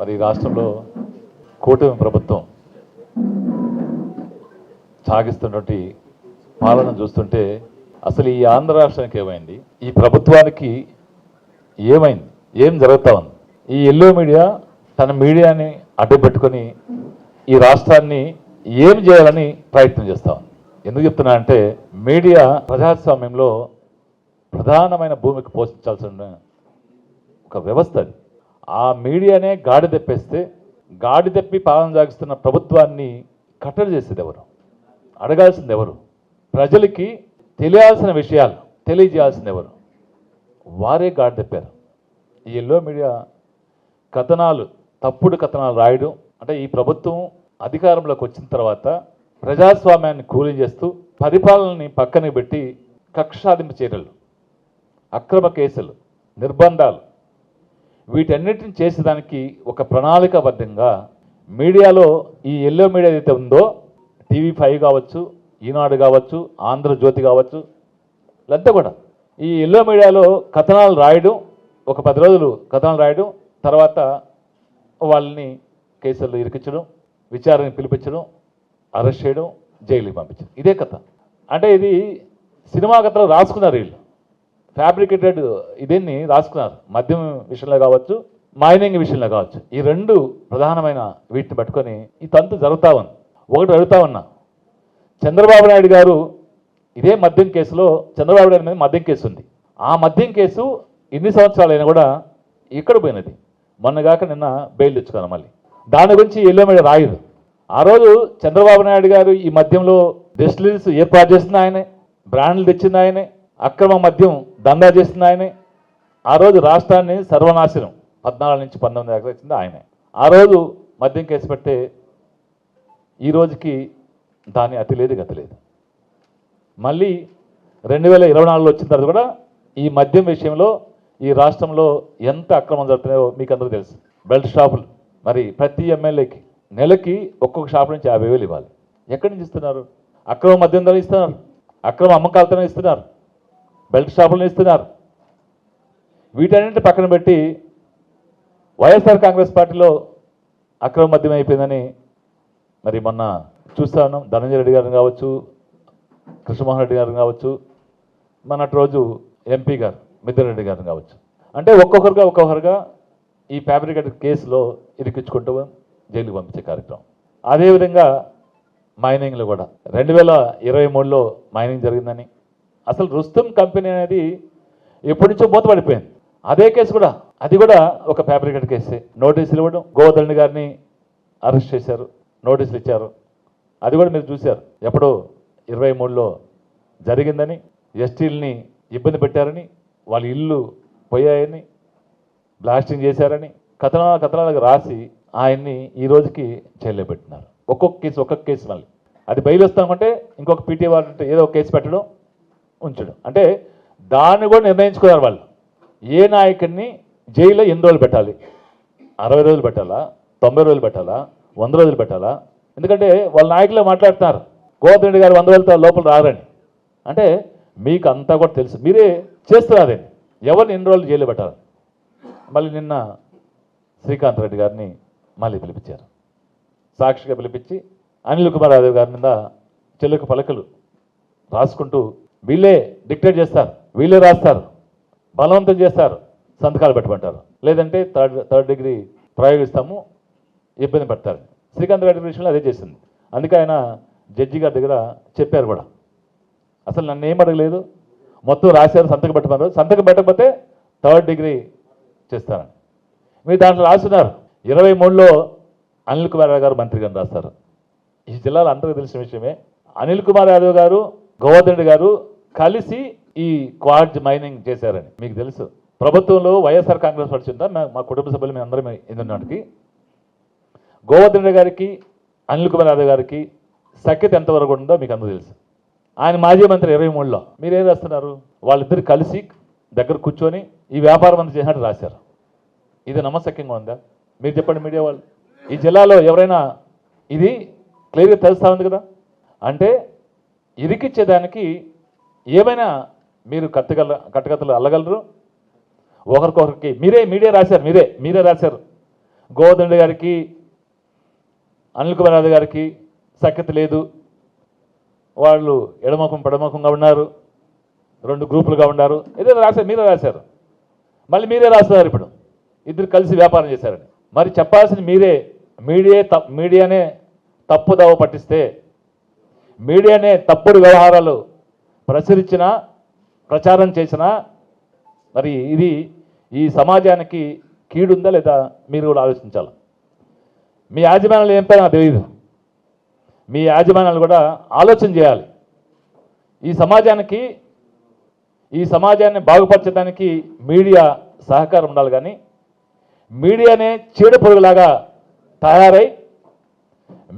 మరి రాష్ట్రంలో కూటమి ప్రభుత్వం సాగిస్తున్నటువంటి పాలన చూస్తుంటే అసలు ఈ ఆంధ్ర రాష్ట్రానికి ఏమైంది? ఈ ప్రభుత్వానికి ఏమైంది? ఏం జరుగుతా ఉంది? ఈ ఎల్లో మీడియా తన మీడియాని అడ్డుపెట్టుకొని ఈ రాష్ట్రాన్ని ఏం చేయాలని ప్రయత్నం చేస్తా ఉంది. ఎందుకు చెప్తున్నా అంటే మీడియా ప్రజాస్వామ్యంలో ప్రధానమైన భూమికి పోషించాల్సిన ఒక వ్యవస్థ అది. ఆ మీడియానే గాడి తెప్పేస్తే గాడి తెప్పి పాలన సాగిస్తున్న ప్రభుత్వాన్ని కట్టడి చేసేది ఎవరు అడగాల్సింది ఎవరు ప్రజలకి తెలియాల్సిన విషయాలు తెలియజేయాల్సింది ఎవరు వారే గాడి తెప్పారు. ఈ ఎల్లో మీడియా కథనాలు తప్పుడు కథనాలు రాయడం అంటే ఈ ప్రభుత్వం అధికారంలోకి వచ్చిన తర్వాత ప్రజాస్వామ్యాన్ని కూలీ చేస్తూ పరిపాలనని పక్కన పెట్టి కక్ష సాధింపు చర్యలు అక్రమ కేసులు నిర్బంధాలు వీటన్నిటిని చేసేదానికి ఒక ప్రణాళికాబద్ధంగా మీడియాలో ఈ ఎల్లో మీడియా ఏదైతే ఉందో టీవీ ఫైవ్ కావచ్చు ఈనాడు కావచ్చు ఆంధ్రజ్యోతి కావచ్చు ఇదంతా కూడా. ఈ ఎల్లో మీడియాలో కథనాలు రాయడం ఒక పది రోజులు కథనాలు రాయడం తర్వాత వాళ్ళని కేసుల్లో ఇరికించడం విచారణ పిలిపించడం అరెస్ట్ చేయడం జైలుకి పంపించడం. ఇదే కథ. అంటే ఇది సినిమా కథలు రాసుకున్నారు వీళ్ళు ఫ్యాబ్రికేటెడ్ ఇదేన్ని రాసుకున్నారు. మద్యం విషయంలో కావచ్చు మైనింగ్ విషయంలో కావచ్చు. ఈ రెండు ప్రధానమైన వీటిని పట్టుకొని ఈ తంతు జరుగుతా ఉంది. ఒకటి అడుగుతా ఉన్నా. చంద్రబాబు నాయుడు గారు ఇదే మద్యం కేసులో చంద్రబాబు నాయుడు మీద మద్యం కేసు ఉంది. ఆ మద్యం కేసు ఎన్ని సంవత్సరాలైనా కూడా ఇక్కడ పోయినది. మొన్నగాక నిన్న బెయిల్ తెచ్చుకున్నాను మళ్ళీ. దాని గురించి ఎల్లో మీద రాయదు ఆ రోజు చంద్రబాబు నాయుడు గారు ఈ మద్యంలో డిస్టిలరీస్ ఏర్పాటు చేసిన ఆయనే బ్రాండ్లు తెచ్చింది ఆయనే అక్రమ మద్యం దందా చేసిన ఆయనే. ఆ రోజు రాష్ట్రాన్ని సర్వనాశనం. పద్నాలుగు నుంచి పంతొమ్మిది దాకా వచ్చింది ఆయనే. ఆ రోజు మద్యం కేసు పెట్టే ఈ రోజుకి దాని అతి లేదు గతి లేదు. మళ్ళీ రెండు వేల ఇరవై నాలుగులో వచ్చిన తర్వాత కూడా ఈ మద్యం విషయంలో ఈ రాష్ట్రంలో ఎంత అక్రమం జరుగుతున్నాయో మీకు అందరూ తెలుసు. బెల్ట్ షాపులు. మరి ప్రతి ఎమ్మెల్యేకి నెలకి ఒక్కొక్క షాప్ నుంచి యాభై వేలు ఇవ్వాలి. ఎక్కడి నుంచి ఇస్తున్నారు? అక్రమ మద్యం ధర ఇస్తున్నారు. అక్రమ అమ్మకాలతోనే ఇస్తున్నారు. బెల్ట్ షాపులను ఇస్తున్నారు. వీటన్నింటి పక్కన పెట్టి వైఎస్ఆర్ కాంగ్రెస్ పార్టీలో అక్రమ మద్యం అయిపోయిందని మరి మొన్న చూస్తా ఉన్నాం. ధనంజయ రెడ్డి గారిని కావచ్చు కృష్ణమోహన్ రెడ్డి గారిని కావచ్చు మొన్నటి రోజు ఎంపీ గారు మిథున్ రెడ్డి గారిని కావచ్చు. అంటే ఒక్కొక్కరుగా ఒక్కొక్కరుగా ఈ ఫ్యాబ్రికేటెడ్ కేసులో ఇరికించుకుంటూ జైలుకి పంపించే కార్యక్రమం. అదేవిధంగా మైనింగ్లో కూడా. రెండు వేల ఇరవై మూడులో మైనింగ్ జరిగిందని అసలు రుస్తుం కంపెనీ అనేది ఎప్పటి నుంచో మూతపడిపోయింది. అదే కేసు కూడా అది కూడా ఒక ఫ్యాబ్రికేట్ కేసే. నోటీసులు ఇవ్వడం గోవర్ధన్ గారిని అరెస్ట్ చేశారు నోటీసులు ఇచ్చారు. అది కూడా మీరు చూశారు. ఎప్పుడో ఇరవై మూడులో జరిగిందని ఎస్టీల్ని ఇబ్బంది పెట్టారని వాళ్ళ ఇల్లు పోయాయని బ్లాస్టింగ్ చేశారని కథనాల కథనాలకు రాసి ఆయన్ని ఈ రోజుకి జైల్లో పెట్టినారు. ఒక్కొక్క కేసు ఒక్కొక్క కేసు మళ్ళీ. అది బయలు వస్తామంటే ఇంకొక పీటీ వాళ్ళు ఏదో ఒక కేసు పెట్టడం ఉంచడం. అంటే దాన్ని కూడా నిర్ణయించుకున్నారు వాళ్ళు. ఏ నాయకుడిని జైల్లో ఎన్ని రోజులు పెట్టాలి? అరవై రోజులు పెట్టాలా? తొంభై రోజులు పెట్టాలా? వంద రోజులు పెట్టాలా? ఎందుకంటే వాళ్ళ నాయకులే మాట్లాడుతున్నారు. గోవర్ధన్ రెడ్డి గారు వంద రోజులతో లోపల రారని. అంటే మీకు అంతా కూడా తెలుసు. మీరే చేస్తున్నారే ఎవరిని ఎన్ని రోజులు జైలు పెట్టాలి? మళ్ళీ నిన్న శ్రీకాంత్ రెడ్డి గారిని మళ్ళీ పిలిపించారు. సాక్షిగా పిలిపించి అనిల్ కుమార్ యాదవ్ గారి మీద చెల్లుకు పలకలు రాసుకుంటూ వీళ్ళే డిక్టేట్ చేస్తారు వీళ్ళే రాస్తారు బలవంతం చేస్తారు సంతకాలు పెట్టమంటారు. లేదంటే థర్డ్ థర్డ్ డిగ్రీ ప్రయోగిస్తాము ఇబ్బంది పెడతారు. శ్రీకాంత్ రెడ్డి విషయంలో అదే చేసింది. అందుకే ఆయన జడ్జి గారి దగ్గర చెప్పారు కూడా. అసలు నన్ను ఏం అడగలేదు. మొత్తం రాశారు సంతకం పెట్టమన్నారు. సంతకం పెట్టకపోతే థర్డ్ డిగ్రీ చేస్తారని. మీరు దాంట్లో రాస్తున్నారు. ఇరవై మూడులో అనిల్ కుమార్ యాదవ్ గారు మంత్రిగా రాస్తారు. ఈ జిల్లాలో అందరికీ తెలిసిన విషయమే. అనిల్ కుమార్ యాదవ్ గారు గోవర్ధన్ గారు కలిసి ఈ క్వార్జ్ మైనింగ్ చేశారని మీకు తెలుసు. ప్రభుత్వంలో వైఎస్ఆర్ కాంగ్రెస్ పార్టీ మా- కుటుంబ సభ్యులు మేము అందరం ఎన్నున్నాటికి గోవర్ధన్ గారికి అనిల్ కుమార్ యాదవ్ గారికి సఖ్యత ఎంతవరకు ఉందో మీకు అందరూ తెలుసు. ఆయన మాజీ మంత్రి ఇరవై మూడులో మీరేం రాస్తున్నారు? వాళ్ళిద్దరు కలిసి దగ్గర కూర్చొని ఈ వ్యాపారం అంతా చేసినట్టు రాశారు. ఇది నమ్మశక్యంగా ఉందా? మీరు చెప్పండి మీడియా వాళ్ళు. ఈ జిల్లాలో ఎవరైనా ఇది క్లియర్గా తెలుస్తా ఉంది కదా? అంటే ఇరికిచ్చేదానికి ఏమైనా మీరు కట్టగల కట్టగతలు అల్లగలరు? ఒకరికొకరికి మీరే మీడియా రాశారు మీరే మీరే రాశారు. గోవర్ధన్ గారికి అనిల్ కుమార్ యాదవ్ గారికి సఖ్యత లేదు. వాళ్ళు ఎడమకం పడమకంగా ఉన్నారు. రెండు గ్రూపులుగా ఉన్నారు. ఏదో రాశారు మీరే రాశారు. మళ్ళీ మీరే రాస్తున్నారు ఇప్పుడు. ఇద్దరు కలిసి వ్యాపారం చేశారని. మరి చెప్పాల్సింది మీరే. మీడియా మీడియానే తప్పుదావ పట్టిస్తే మీడియానే తప్పుడు వ్యవహారాలు ప్రచురించిన ప్రచారం చేసిన మరి ఇది ఈ సమాజానికి కీడుందా లేదా మీరు కూడా ఆలోచించాలి? మీ యాజమాన్యాలు ఏం పైన నాకు తెలియదు మీ యాజమాన్యాలు కూడా ఆలోచన చేయాలి. ఈ సమాజానికి ఈ సమాజాన్ని బాగుపరచడానికి మీడియా సహకారం ఉండాలి కానీ మీడియానే చీడ పొరుగులాగా తయారై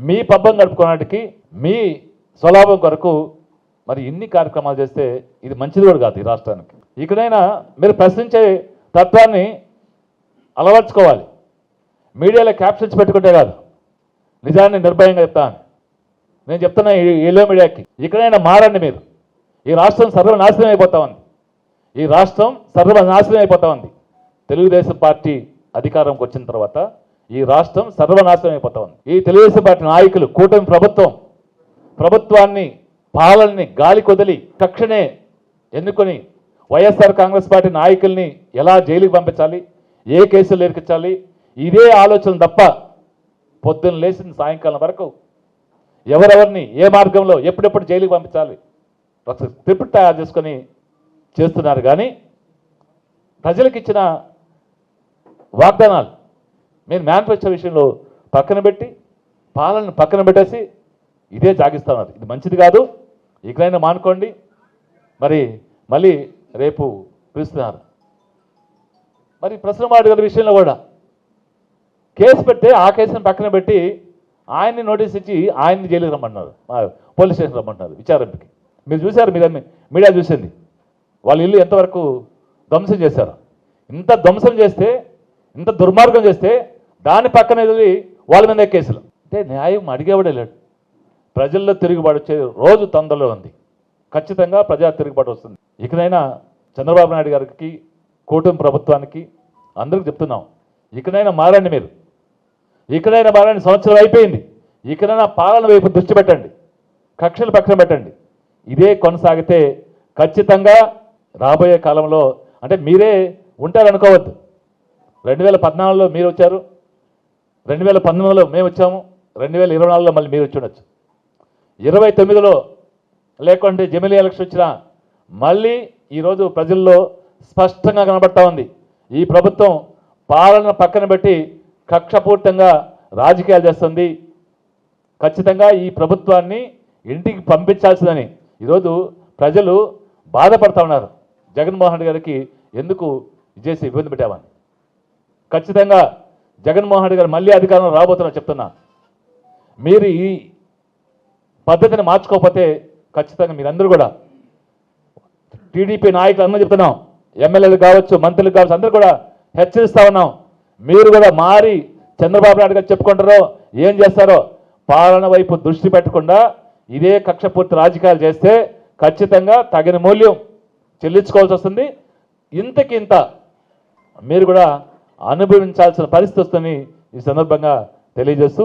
మీ పబ్బం గడుపుకోవడానికి మీ స్వలాభం కొరకు మరి ఇన్ని కార్యక్రమాలు చేస్తే ఇది మంచిది కూడా కాదు ఈ రాష్ట్రానికి. ఇక్కడైనా మీరు ప్రశ్నించే తత్వాన్ని అలవర్చుకోవాలి. మీడియాలో క్యాప్షన్స్ పెట్టుకుంటే కాదు. నిజాన్ని నిర్భయంగా చెప్తాను నేను చెప్తున్నా ఈ మీడియాకి ఇక్కడైనా మారండి మీరు. ఈ రాష్ట్రం సర్వనాశనం అయిపోతా ఉంది ఈ రాష్ట్రం సర్వనాశనం అయిపోతా ఉంది తెలుగుదేశం పార్టీ అధికారంకి వచ్చిన తర్వాత ఈ రాష్ట్రం సర్వనాశనం అయిపోతా ఉంది ఈ తెలుగుదేశం పార్టీ నాయకులు కూటమి ప్రభుత్వం ప్రభుత్వాన్ని పాలనని గాలి కొదిలి తక్షణే ఎన్నుకొని వైఎస్ఆర్ కాంగ్రెస్ పార్టీ నాయకుల్ని ఎలా జైలుకి పంపించాలి ఏ కేసులు ఎరికించాలి ఇదే ఆలోచన తప్ప పొద్దున్న లేచిన సాయంకాలం వరకు ఎవరెవరిని ఏ మార్గంలో ఎప్పుడెప్పుడు జైలుకి పంపించాలి ఒక స్క్రిప్ట్ తయారు చేసుకొని చేస్తున్నారు. కానీ ప్రజలకు ఇచ్చిన వాగ్దానాలు మీరు మేనిఫెస్టో విషయంలో పక్కన పెట్టి పాలనను పక్కన పెట్టేసి ఇదే జాగిస్తున్నారు ఇది మంచిది కాదు ఇకనైనా మానుకోండి. మరి మళ్ళీ రేపు పిలుస్తున్నారు. మరి ప్రశ్నవాడి గారి విషయంలో కూడా కేసు పెడితే ఆ కేసును పక్కన పెట్టి ఆయన్ని నోటీస్ ఇచ్చి ఆయన్ని జైలుకి రమ్మన్నారు పోలీస్ స్టేషన్ రమ్మంటున్నారు విచారణకి. మీరు చూశారు మీరు మీడియా చూసింది. వాళ్ళ ఇల్లు ఎంతవరకు ధ్వంసం చేశారు? ఇంత ధ్వంసం చేస్తే ఇంత దుర్మార్గం చేస్తే దాని పక్కన వెళ్ళి వాళ్ళ మీద కేసులు. అంటే న్యాయం అడిగేవాడే లేడు. ప్రజల్లో తిరుగుబాటు వచ్చే రోజు తొందరలో ఉంది. ఖచ్చితంగా ప్రజా తిరుగుబాటు వస్తుంది. ఇకనైనా చంద్రబాబు నాయుడు గారికి కూటమి ప్రభుత్వానికి అందరికి చెప్తున్నాం. ఇకనైనా మారండి మీరు. ఇకనైనా మారండి. సంవత్సరం అయిపోయింది. ఇకనైనా పాలన వైపు దృష్టి పెట్టండి. కక్షలు పక్కన పెట్టండి. ఇదే కొనసాగితే ఖచ్చితంగా రాబోయే కాలంలో అంటే మీరే ఉంటారనుకోవద్దు. రెండు వేల పద్నాలుగులో మీరు వచ్చారు. రెండు వేల పంతొమ్మిదిలో మేము వచ్చాము. రెండు వేల ఇరవై నాలుగులో మళ్ళీ మీరు వచ్చి ఉండొచ్చు. ఇరవై తొమ్మిదిలో లేకుంటే జమిలీ ఎలక్షన్ వచ్చినా మళ్ళీ ఈరోజు ప్రజల్లో స్పష్టంగా కనబడతా ఉంది. ఈ ప్రభుత్వం పాలన పక్కన పెట్టి కక్షపూర్తంగా రాజకీయాలు చేస్తుంది. ఖచ్చితంగా ఈ ప్రభుత్వాన్ని ఇంటికి పంపించాల్సిందని ఈరోజు ప్రజలు బాధపడతా ఉన్నారు. జగన్మోహన్ రెడ్డి గారికి ఎందుకు ఇది చేసి ఇబ్బంది పెట్టామని ఖచ్చితంగా జగన్మోహన్ రెడ్డి గారు మళ్ళీ అధికారంలో రాబోతున్నారు చెప్తున్నా. మీరు ఈ పద్ధతిని మార్చుకోకపోతే ఖచ్చితంగా మీరందరూ కూడా టీడీపీ నాయకులు అందరూ చెప్తున్నాం ఎమ్మెల్యేలు కావచ్చు మంత్రులు కావచ్చు అందరూ కూడా హెచ్చరిస్తా ఉన్నాం. మీరు కూడా మారి చంద్రబాబు నాయుడు గారు చెప్పుకుంటారో ఏం చేస్తారో పాలన వైపు దృష్టి పెట్టకుండా ఇదే కక్షపూర్తి రాజకీయాలు చేస్తే ఖచ్చితంగా తగిన మూల్యం చెల్లించుకోవాల్సి వస్తుంది. ఇంతకింత మీరు కూడా అనుభవించాల్సిన పరిస్థితి వస్తుందని ఈ సందర్భంగా తెలియజేస్తూ